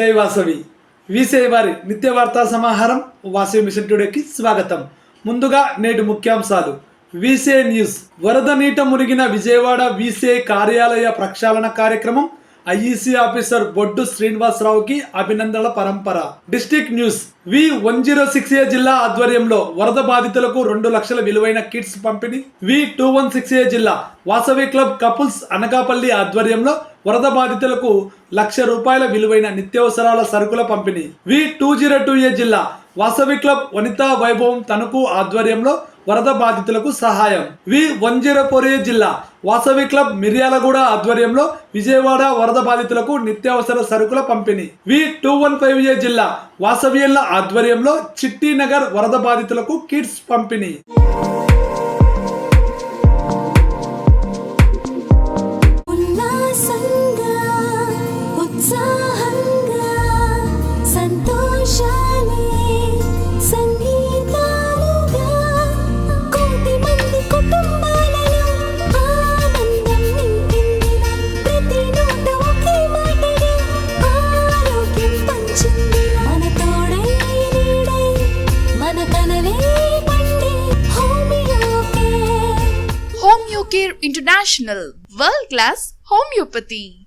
వాసవి. వీసే వారి నిత్య వార్తా సమాహారం వాసవి మిషన్ టుడేకి స్వాగతం. ముందుగా నేటి ముఖ్యాంశాలు. వీసే న్యూస్. వరద నీట మునిగిన విజయవాడ వీసే కార్యాలయ ప్రక్షాళన కార్యక్రమం ఐఈసీ ఆఫీసర్ బొడ్డు శ్రీనివాసరావుకి అభినందనల పరంపర. District news. V one zero six A జిల్లా ఆధ్వర్యంలో వరద బాధితులకు రెండు లక్షల విలువైన కిట్స్ పంపిణీ. V two one six A జిల్లా వాసవి క్లబ్ కపుల్స్ అనకాపల్లి ఆధ్వర్యంలో వరద బాధితులకు లక్ష రూపాయల విలువైన నిత్యావసరాల సరుకుల పంపిణీ. V two zero two A జిల్లా వాసవి క్లబ్ వనితా వైభవం తణుకు ఆధ్వర్యంలో వరద బాధితులకు సహాయం. వి. వంజీరపొరే జిల్లా వాసవి క్లబ్ మిర్యాలగూడ ఆధ్వర్యంలో విజయవాడ వరద బాధితులకు నిత్యావసర సరుకుల పంపిణీ. V. Two one five A జిల్లా వాసవియల్ల ఆధ్వర్యంలో చిట్టినగర్ వరద బాధితులకు కిట్స్ పంపిణీ. Care international world class homeopathy.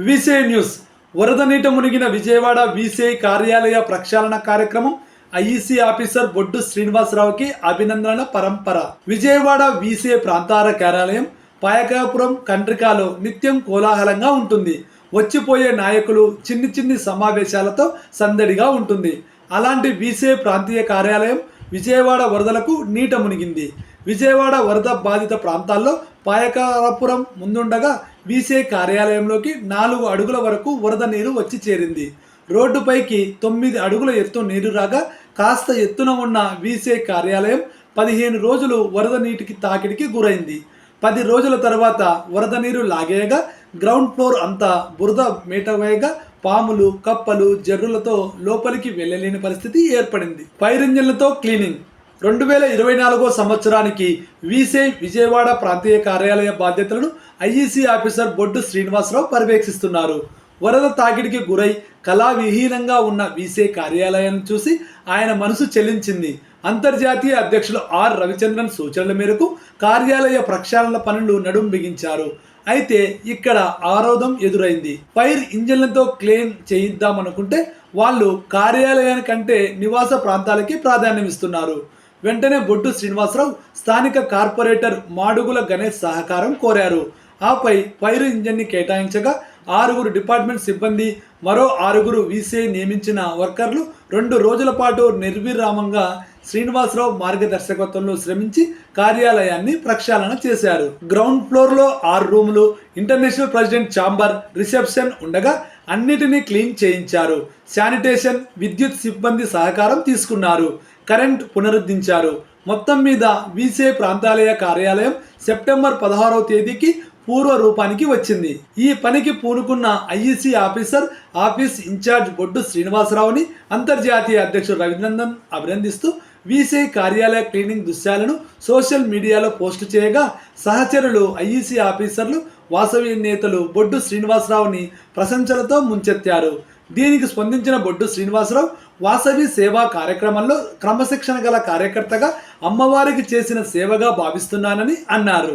విసే news. వరద నీట మునిగిన విజయవాడ విసే కార్యాలయ ప్రక్షాళన కార్యక్రమం ఐఈసీ ఆఫీసర్ బొడ్డు శ్రీనివాసరావుకి అభినందనల పరంపర. విజయవాడ విసే ప్రాంతాల కార్యాలయం పాయకాపురం కండ్రికాలో నిత్యం కోలాహలంగా ఉంటుంది. వచ్చిపోయే నాయకులు చిన్ని చిన్ని సమావేశాలతో సందడిగా ఉంటుంది. అలాంటి విసే ప్రాంతీయ కార్యాలయం విజయవాడ వరదలకు నీట మునిగింది. విజయవాడ వరద బాధిత ప్రాంతాల్లో పాయకారపురం ముందుండగా వీసే కార్యాలయంలోకి నాలుగు అడుగుల వరకు వరద నీరు వచ్చి చేరింది. రోడ్డుపైకి తొమ్మిది అడుగుల ఎత్తు నీరు రాగా కాస్త ఎత్తున ఉన్న వీసే కార్యాలయం పదిహేను రోజులు వరద నీటికి తాకిడికి గురైంది. పది రోజుల తర్వాత వరద నీరు లాగేయగా గ్రౌండ్ ఫ్లోర్ అంతా బురద మేటవేయగా పాములు కప్పలు జర్రులతో లోపలికి వెళ్ళలేని పరిస్థితి ఏర్పడింది. ఫైర్ ఇంజన్లతో క్లీనింగ్. రెండు వేల ఇరవై నాలుగో సంవత్సరానికి వీసే విజయవాడ ప్రాంతీయ కార్యాలయ బాధ్యతలను ఐఈసీ ఆఫీసర్ బొడ్డు శ్రీనివాసరావు పర్యవేక్షిస్తున్నారు. వరద తాకిడికి గురై కళావిహీనంగా ఉన్న వీసే కార్యాలయాన్ని చూసి ఆయన మనసు చెల్లించింది. అంతర్జాతీయ అధ్యక్షులు ఆర్ రవిచంద్రన్ సూచనల మేరకు కార్యాలయ ప్రక్షాళన పనులు నడుం బిగించారు. అయితే ఇక్కడ ఆరోధం ఎదురైంది. ఫైర్ ఇంజన్లతో క్లెయిమ్ చేయిద్దామనుకుంటే వాళ్ళు కార్యాలయానికంటే నివాస ప్రాంతాలకి ప్రాధాన్యం ఇస్తున్నారు వెంటనే బొడ్డు శ్రీనివాసరావు స్థానిక కార్పొరేటర్ మాడుగుల గణేష్ సహకారం కోరారు. ఆపై ఫైర్ ఇంజన్ని కేటాయించగా ఆరుగురు డిపార్ట్మెంట్ సిబ్బంది మరో ఆరుగురు వీసీఐ నియమించిన వర్కర్లు రెండు రోజుల పాటు నిర్విరామంగా శ్రీనివాసరావు మార్గదర్శకత్వంలో శ్రమించి కార్యాలయాన్ని ప్రక్షాళన చేశారు. గ్రౌండ్ ఫ్లోర్లో ఆరు రూములు ఇంటర్నేషనల్ ప్రెసిడెంట్ ఛాంబర్ రిసెప్షన్ ఉండగా అన్నిటినీ క్లీన్ చేయించారు. శానిటేషన్ విద్యుత్ సిబ్బంది సహకారం తీసుకున్నారు. కరెంట్ పునరుద్ధరించారు మొత్తం మీద వీసే ప్రాంతాలయ కార్యాలయం సెప్టెంబర్ పదహారవ తేదీకి పూర్వ రూపానికి వచ్చింది. ఈ పనికి పూనుకున్న IEC officer office incharge Boddu శ్రీనివాసరావుని అంతర్జాతీయ అధ్యక్షుడు రవినందన్ అభినందిస్తూ వీసీ కార్యాలయ క్లీనింగ్ దృశ్యాలను సోషల్ మీడియాలో పోస్టు చేయగా సహచరులు ఐఈసీ ఆఫీసర్లు వాసవి నేతలు బొడ్డు శ్రీనివాసరావుని ప్రశంసలతో ముంచెత్తారు. దీనికి స్పందించిన బొడ్డు శ్రీనివాసరావు వాసవి సేవా కార్యక్రమంలో క్రమశిక్షణ గల కార్యకర్తగా అమ్మవారికి చేసిన సేవగా భావిస్తున్నానని అన్నారు.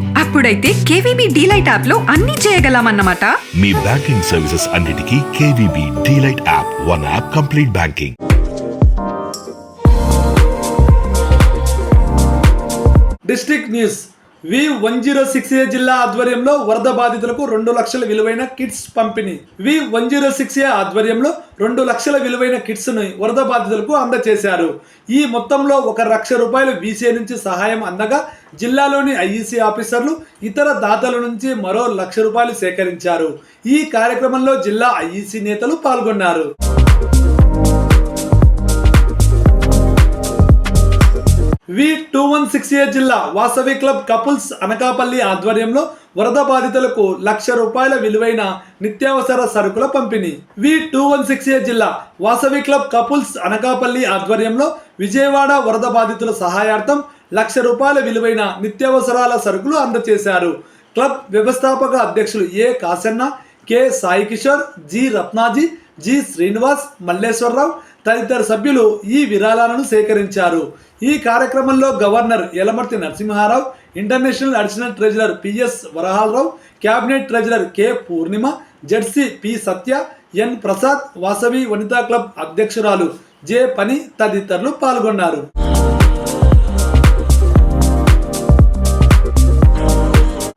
అప్పుడైతే కేవీబీ డీలైట్ యాప్లో అన్ని చేయగలమన్నమాట. మీ బ్యాంకింగ్ సర్వీసెస్ అన్నిటికీ KVB DLite app one app complete banking. District news. V one zero six A జిల్లా ఆధ్వర్యంలో వరద బాధితులకు రెండు లక్షల విలువైన కిట్స్ పంపిణీ. V one zero six A ఆధ్వర్యంలో రెండు లక్షల విలువైన కిట్స్ను వరద బాధితులకు అందజేశారు ఈ మొత్తంలో ఒక లక్ష రూపాయలు వీసీ నుంచి సహాయం అందగా జిల్లాలోని ఐఈసీ ఆఫీసర్లు ఇతర దాతల నుంచి మరో లక్ష రూపాయలు సేకరించారు. ఈ కార్యక్రమంలో జిల్లా ఐఈసీ నేతలు పాల్గొన్నారు. V two one six A జిల్లా వాసవి క్లబ్ కపుల్స్ అనకాపల్లి ఆధ్వర్యంలో వరద బాధితులకు లక్ష రూపాయల విలువైన నిత్యావసర సరుకుల పంపిణీ. V two one six A జిల్లా వాసవి క్లబ్ కపుల్స్ అనకాపల్లి ఆధ్వర్యంలో విజయవాడ వరద బాధితుల సహాయార్థం లక్ష రూపాయల విలువైన నిత్యావసరాల సరుకులు అందజేశారు. క్లబ్ వ్యవస్థాపక అధ్యక్షులు A Kasanna K Sai Kishore G Ratnaji G Srinivas Malleswararao తదితర సభ్యులు ఈ విరాళాలను సేకరించారు. ఈ కార్యక్రమంలో governor Yalamarthi Narasimharao international additional treasurer PS Varahalarao cabinet treasurer K. Purnima ZC P. Satya N. Prasad Vasavi Vanitha club అధ్యక్షురాలు జె. పని తదితరులు పాల్గొన్నారు.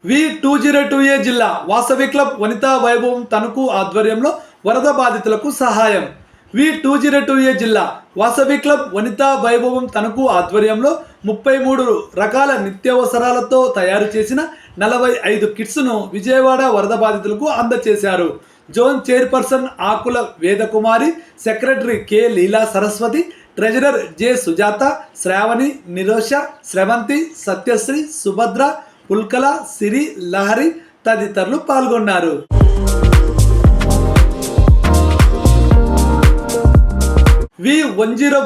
V. Two zero two A జిల్లా వాసవి క్లబ్ వనితా వైభవం తణుకు ఆధ్వర్యంలో వరద బాధితులకు సహాయం. V two zero two A జిల్లా వాసవి క్లబ్ వనితా వైభవం తణుకు ఆధ్వర్యంలో ముప్పై మూడు రకాల నిత్యావసరాలతో తయారు చేసిన నలభై ఐదు కిట్స్ను విజయవాడ వరద బాధితులకు అందజేశారు zone chairperson Akula Vedakumari secretary K Leela Saraswathi treasurer J Sujatha Sravani Nirosha Sravanthi Satyasri Subhadra Pulkala Siri Lahari తదితరులు పాల్గొన్నారు. వి వన్ జీరో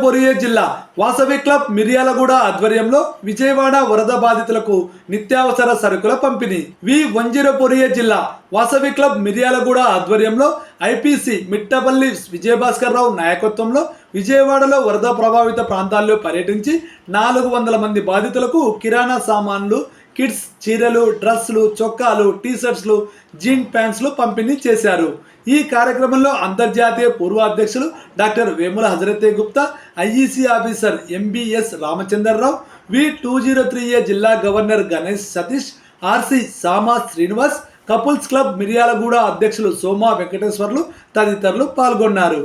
జిల్లా వాసవి క్లబ్ మిర్యాలగూడ ఆధ్వర్యంలో విజయవాడ వరద బాధితులకు నిత్యావసర సరుకుల పంపిణీ. వి వన్ జీరో జిల్లా వాసవి క్లబ్ మిర్యాలగూడ ఆధ్వర్యంలో ఐపీసీ మిట్టపల్లి విజయభాస్కర్ రావు నాయకత్వంలో విజయవాడలో వరద ప్రభావిత ప్రాంతాల్లో పర్యటించి నాలుగు వందల మంది బాధితులకు కిరాణా సామాన్లు కిడ్స్ చీరలు డ్రెస్సులు చొక్కాలు టీషర్ట్స్లు జీన్ ప్యాంట్స్లు పంపిణీ చేశారు. ఈ కార్యక్రమంలో అంతర్జాతీయ పూర్వ అధ్యక్షులు doctor Vemula హజరతే Gupta IEC officer MBS Ramachandrarao V two zero three A జిల్లా governor Ganesh Satish RC Sama Srinivas couples club Miryalaguda అధ్యక్షులు సోమా వెంకటేశ్వర్లు తదితరులు పాల్గొన్నారు.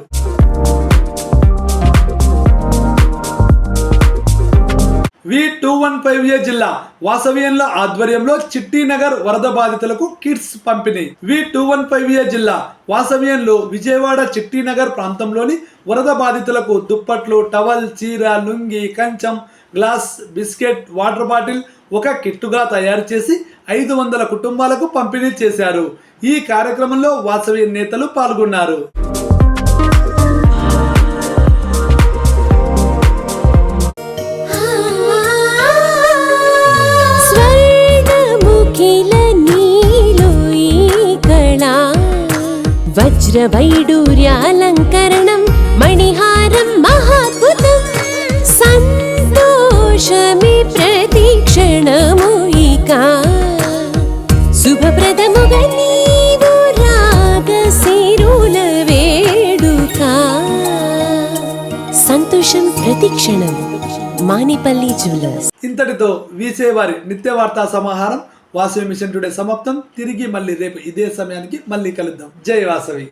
V two one five A జిల్లా వాసవ్యంలో ఆధ్వర్యంలో చిట్టినగర్ వరద బాధితులకు కిట్స్ పంపిణీ. V two one five A జిల్లా వాసవ్యంలో విజయవాడ చిట్టినగర్ ప్రాంతంలోని వరద బాధితులకు దుప్పట్లు టవల్ చీర లుంగి కంచం గ్లాస్ బిస్కెట్ వాటర్ బాటిల్ ఒక కిట్టుగా తయారు చేసి ఐదు వందల కుటుంబాలకు పంపిణీ చేశారు. ఈ కార్యక్రమంలో వాసవి నేతలు పాల్గొన్నారు. వజ్రవైడూర్యాలంకరణం మణిహారం మహాద్భుతం సంతోషమే ప్రతిక్షణము ఇక శుభప్రదముగా నీవు రాగశిరుల వేడుక సంతోషం ప్రతిక్షణం మానిపల్లి జ్యువెలర్స్ ఇంతటితో వీసే వారి నిత్య వార్తా సమాహారం వాసవి మిషన్ టుడే సమాప్తం. తిరిగి మళ్ళీ రేపు ఇదే సమయానికి మళ్ళీ కలుద్దాం. జై వాసవి.